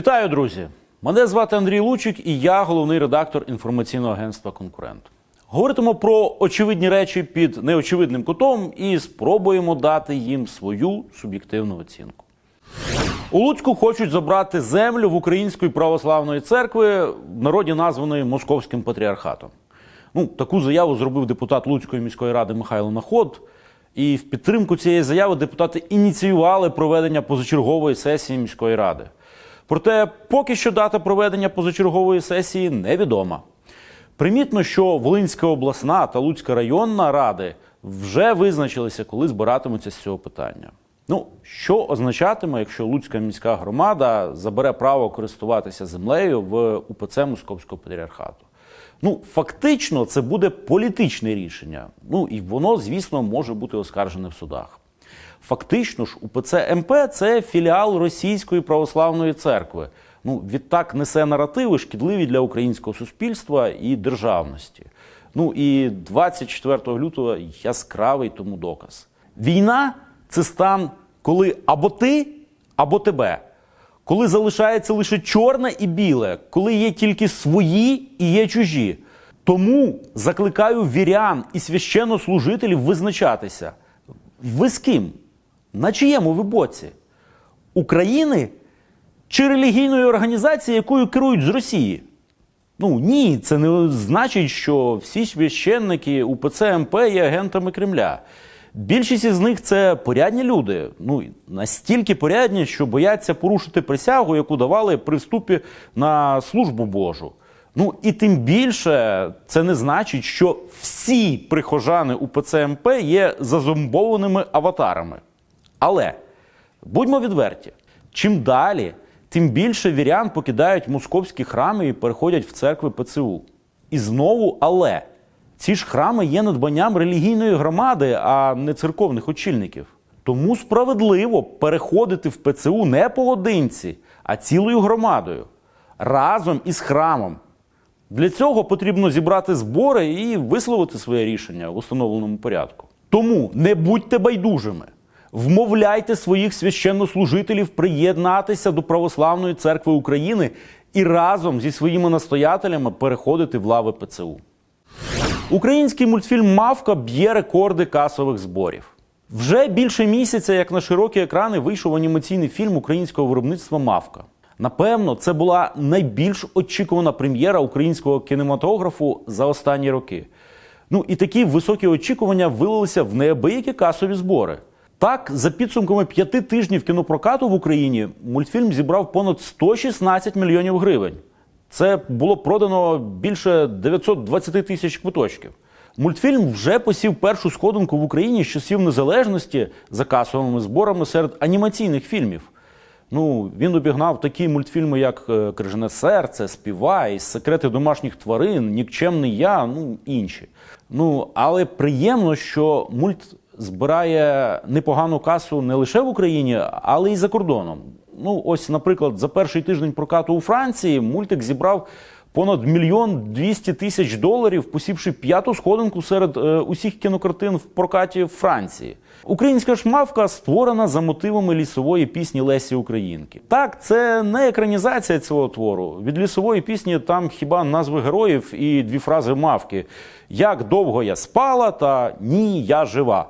Вітаю, друзі! Мене звати Андрій Лучик і я головний редактор інформаційного агентства Конкурент. Говоритимо про очевидні речі під неочевидним кутом і спробуємо дати їм свою суб'єктивну оцінку. У Луцьку хочуть забрати землю в Української православної церкви, в народі названої Московським патріархатом. Ну, таку заяву зробив депутат Луцької міської ради Михайло Наход. І в підтримку цієї заяви депутати ініціювали проведення позачергової сесії міської ради. Проте поки що дата проведення позачергової сесії невідома. Примітно, що Волинська обласна та Луцька районна ради вже визначилися, коли збиратимуться з цього питання. Ну, що означатиме, якщо Луцька міська громада забере право користуватися землею в УПЦ Московського патріархату? Ну, фактично, це буде політичне рішення. Ну і воно, звісно, може бути оскаржене в судах. Фактично ж, УПЦ МП це філіал Російської православної церкви. Ну, відтак несе наративи шкідливі для українського суспільства і державності. Ну і 24 лютого яскравий тому доказ. Війна це стан, коли або ти, або тебе. Коли залишається лише чорне і біле, коли є тільки свої і є чужі. Тому закликаю вірян і священнослужителів визначатися. Ви з ким? На чиєму ви боці? України чи релігійної організації, якою керують з Росії? Ну ні, це не значить, що всі священники УПЦ МП є агентами Кремля. Більшість із них це порядні люди. Ну настільки порядні, що бояться порушити присягу, яку давали при вступі на службу Божу. Ну і тим більше це не значить, що всі прихожани УПЦ МП є зазомбованими аватарами. Але будьмо відверті, чим далі, тим більше вірян покидають московські храми і переходять в церкви ПЦУ. І знову, але ці ж храми є надбанням релігійної громади, а не церковних очільників. Тому справедливо переходити в ПЦУ не поодинці, а цілою громадою разом із храмом. Для цього потрібно зібрати збори і висловити своє рішення в установленому порядку. Тому не будьте байдужими. Вмовляйте своїх священнослужителів приєднатися до Православної церкви України і разом зі своїми настоятелями переходити в лави ПЦУ. Український мультфільм Мавка б'є рекорди касових зборів. Вже більше місяця, як на широкі екрани, вийшов анімаційний фільм українського виробництва Мавка. Напевно, це була найбільш очікувана прем'єра українського кінематографу за останні роки. Ну і такі високі очікування вилилися в неабиякі касові збори. Так, за підсумками п'яти тижнів кінопрокату в Україні мультфільм зібрав понад 116 мільйонів гривень. Це було продано більше 920 тисяч квиточків. Мультфільм вже посів першу сходинку в Україні з часів незалежності за касовими зборами серед анімаційних фільмів. Ну, він обігнав такі мультфільми, як е, Крижане серце, Співай, Секрети домашніх тварин, Нікчемний я, ну інші. Ну, але приємно, що мульт збирає непогану касу не лише в Україні, але й за кордоном. Ну, ось, наприклад, за перший тиждень прокату у Франції мультик зібрав понад мільйон двісті тисяч доларів, посівши п'яту сходинку серед е, усіх кінокартин в прокаті в Франції. Українська ж мавка створена за мотивами лісової пісні Лесі Українки. Так, це не екранізація цього твору. Від лісової пісні там хіба назви героїв і дві фрази мавки: Як довго я спала та ні, я жива.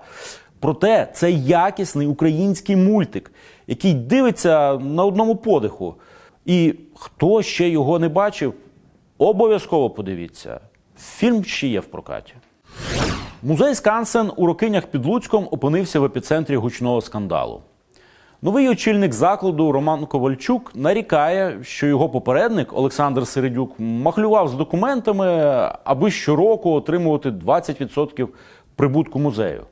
Проте це якісний український мультик, який дивиться на одному подиху. І хто ще його не бачив, обов'язково подивіться. Фільм ще є в прокаті. Музей Скансен у Рокинях під Луцьком опинився в епіцентрі гучного скандалу. Новий очільник закладу Роман Ковальчук нарікає, що його попередник Олександр Середюк махлював з документами, аби щороку отримувати 20% прибутку музею.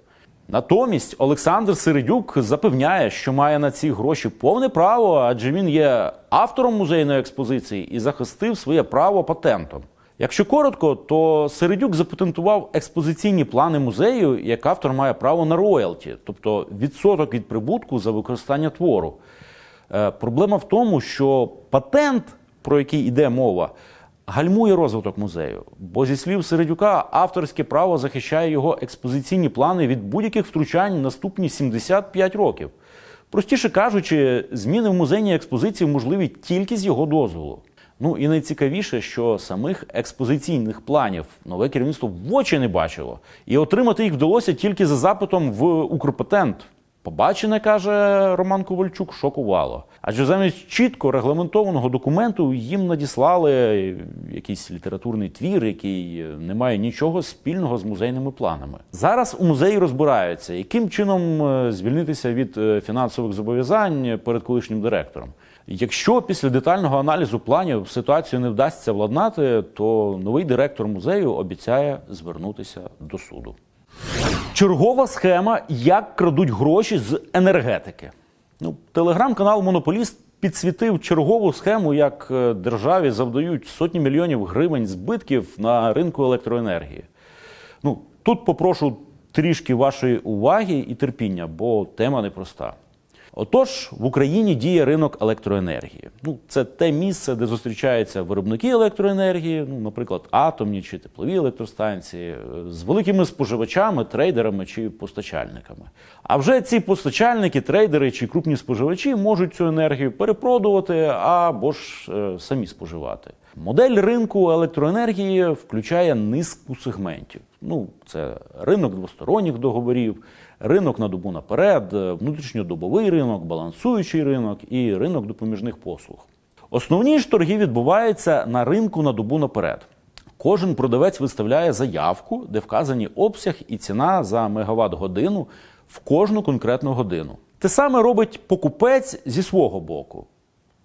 Натомість Олександр Середюк запевняє, що має на ці гроші повне право, адже він є автором музейної експозиції і захистив своє право патентом. Якщо коротко, то Середюк запатентував експозиційні плани музею, як автор має право на роялті, тобто відсоток від прибутку за використання твору. Е, проблема в тому, що патент, про який йде мова, гальмує розвиток музею. Бо, зі слів Середюка, авторське право захищає його експозиційні плани від будь-яких втручань наступні 75 років. Простіше кажучи, зміни в музейній експозиції можливі тільки з його дозволу. Ну і найцікавіше, що самих експозиційних планів нове керівництво в очі не бачило, і отримати їх вдалося тільки за запитом в Укрпатент. Побачене, каже Роман Ковальчук, шокувало. Адже замість чітко регламентованого документу їм надіслали якийсь літературний твір, який не має нічого спільного з музейними планами. Зараз у музеї розбираються, яким чином е, звільнитися від е, фінансових зобов'язань перед колишнім директором. Якщо після детального аналізу планів ситуацію не вдасться владнати, то новий директор музею обіцяє звернутися до суду. Чергова схема, як крадуть гроші з енергетики. Ну, телеграм-канал Монополіст підсвітив чергову схему, як е, державі завдають сотні мільйонів гривень збитків на ринку електроенергії. Ну, тут попрошу трішки вашої уваги і терпіння, бо тема непроста. Отож, в Україні діє ринок електроенергії. Ну, це те місце, де зустрічаються виробники електроенергії, ну, наприклад, атомні чи теплові електростанції, е, з великими споживачами, трейдерами чи постачальниками. А вже ці постачальники, трейдери чи крупні споживачі можуть цю енергію перепродувати або ж е, самі споживати. Модель ринку електроенергії включає низку сегментів. Ну, це ринок двосторонніх договорів, ринок на добу наперед, внутрішньодобовий ринок, балансуючий ринок і ринок допоміжних послуг. Основні ж торги відбуваються на ринку на добу наперед. Кожен продавець виставляє заявку, де вказані обсяг і ціна за мегаватт годину в кожну конкретну годину. Те саме робить покупець зі свого боку.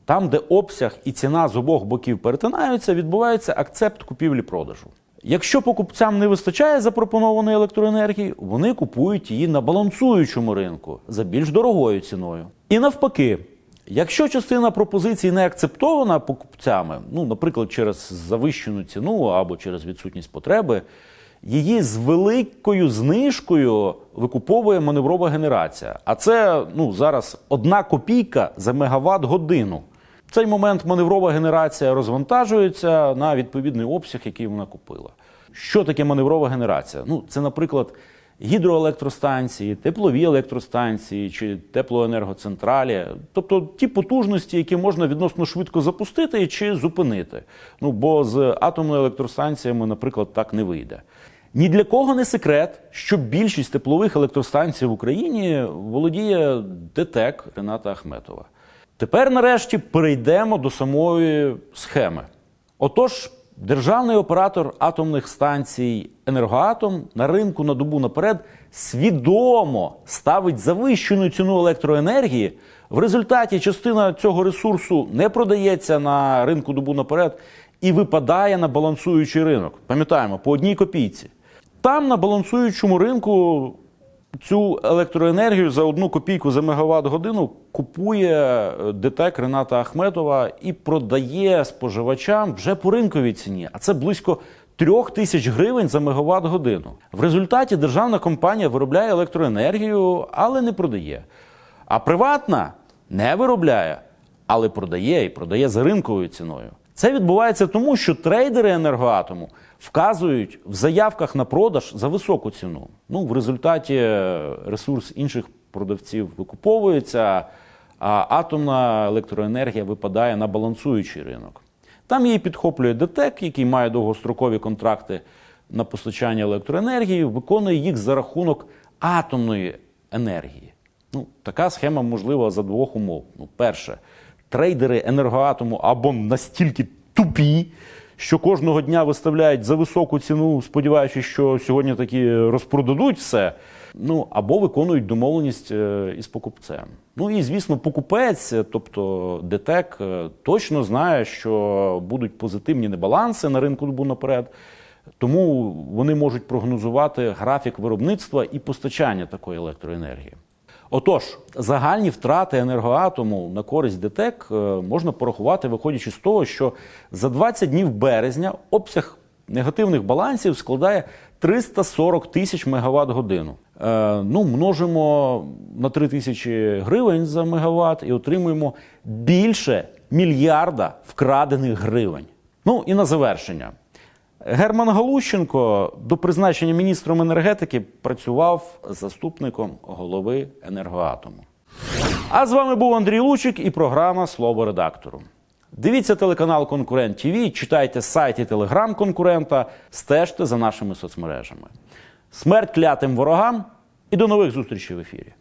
Там, де обсяг і ціна з обох боків перетинаються, відбувається акцепт купівлі-продажу. Якщо покупцям не вистачає запропонованої електроенергії, вони купують її на балансуючому ринку за більш дорогою ціною. І навпаки, якщо частина пропозицій не акцептована покупцями, ну, наприклад, через завищену ціну або через відсутність потреби, її з великою знижкою викуповує маневрова генерація. А це ну, зараз одна копійка за мегаватт годину. Цей момент маневрова генерація розвантажується на відповідний обсяг, який вона купила. Що таке маневрова генерація? Ну, це, наприклад, гідроелектростанції, теплові електростанції чи теплоенергоцентралі, тобто ті потужності, які можна відносно швидко запустити чи зупинити. Ну бо з атомними електростанціями, наприклад, так не вийде. Ні для кого не секрет, що більшість теплових електростанцій в Україні володіє ДТЕК Рената Ахметова. Тепер, нарешті, перейдемо до самої схеми. Отож, державний оператор атомних станцій Енергоатом на ринку на добу наперед свідомо ставить завищену ціну електроенергії. В результаті частина цього ресурсу не продається на ринку добу наперед і випадає на балансуючий ринок. Пам'ятаємо, по одній копійці. Там на балансуючому ринку цю електроенергію за одну копійку за мегаватт годину купує е, ДТЕК Рената Ахметова і продає споживачам вже по ринковій ціні. А це близько трьох тисяч гривень за мегаватт годину. В результаті державна компанія виробляє електроенергію, але не продає. А приватна не виробляє, але продає і продає за ринковою ціною. Це відбувається тому, що трейдери енергоатому вказують в заявках на продаж за високу ціну. Ну, в результаті ресурс інших продавців викуповується, а атомна електроенергія випадає на балансуючий ринок. Там її підхоплює ДТЕК, який має довгострокові контракти на постачання електроенергії, виконує їх за рахунок атомної енергії. Ну, така схема можлива за двох умов. Ну, перше, трейдери енергоатому або настільки тупі, що кожного дня виставляють за високу ціну, сподіваючись, що сьогодні таки розпродадуть все. Ну або виконують домовленість е, із покупцем. Ну і звісно, покупець, е, тобто ДТЕК, е, точно знає, що будуть позитивні небаланси на ринку добу наперед. Тому вони можуть прогнозувати графік виробництва і постачання такої електроенергії. Отож, загальні втрати енергоатому на користь ДТЕК е, можна порахувати, виходячи з того, що за 20 днів березня обсяг негативних балансів складає 340 тисяч мегаватт годину. Е, ну, множимо на 3 тисячі гривень за мегаватт і отримуємо більше мільярда вкрадених гривень. Ну і на завершення. Герман Галущенко до призначення міністром енергетики працював заступником голови енергоатому. А з вами був Андрій Лучик і програма Слово редактору. Дивіться телеканал Конкурент ТВ, читайте сайт і телеграм конкурента, стежте за нашими соцмережами. Смерть клятим ворогам і до нових зустрічей в ефірі.